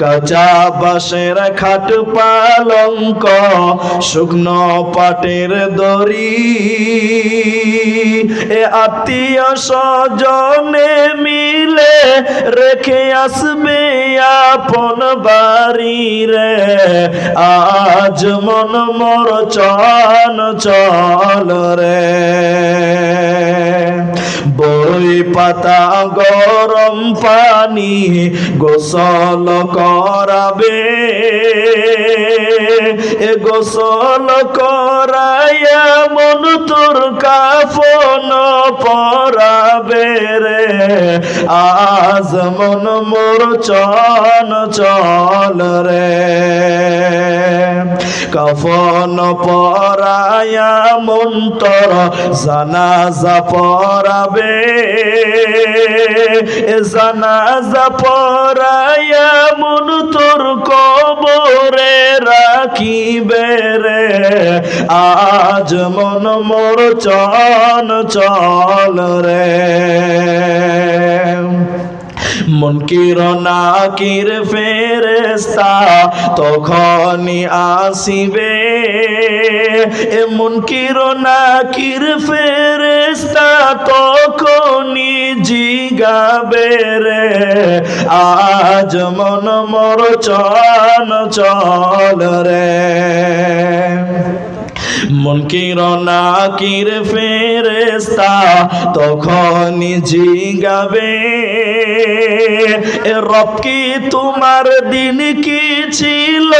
কাঁচা বাঁশের খাট পালঙ্ক, শুকনো পাটের দড়ি। এ আত্মীয় স্বজনে মিলে রেখে আসবে আপন বাড়ি রে। আজ মন মর চন চল রে। বই পাতা গরম পানি গোসল করাবে। এ গোসল করাইয়া মন তোর কাফন রে। আজ মন মোর চন চল রে। কফন পরায়া মন্তর জানাজা পরাবে। জানাজা পরায়া রাখিবে রে। আজ মন মোর চন চল রে। মন কিরণা কির ফেরেস্তা তখনই আসিবে। এ মন কিরণা কির ফেরেস্তা তখনই জিগাবে রে। আজ মন মর চন চল রে। মন নাকির কির ফেরেস্তা তখনই জিগাবে রব কি তোমার দিন কি ছিল?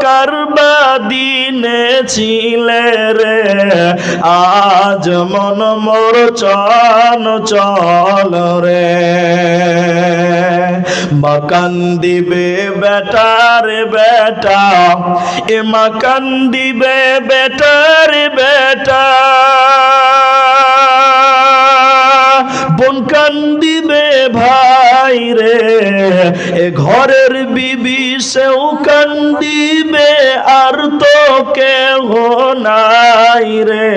কারবা দিনে ছিলে রে? আজ মন মোর চন চল রে। মাকান দিবে বেটার বেটা, এ মাকান দিবে বেটার বেটা। এ ঘরের বিবি সেও কান্দিবে, আর তো কেহ নাই রে।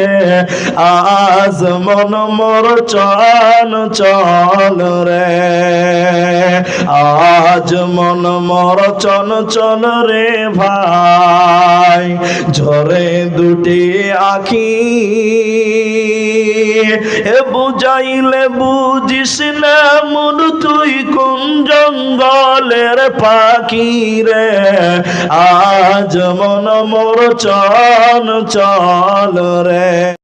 আজ মন মোর চন চল রে। আজ মন মোর চন চল রে ভাই। ঝরে দুটি আখি। এ বুঝাইলে বুঝিস না মন, তুই কোন জঙ্গলের পাখি রে। আজ মন মোর চন চল রে।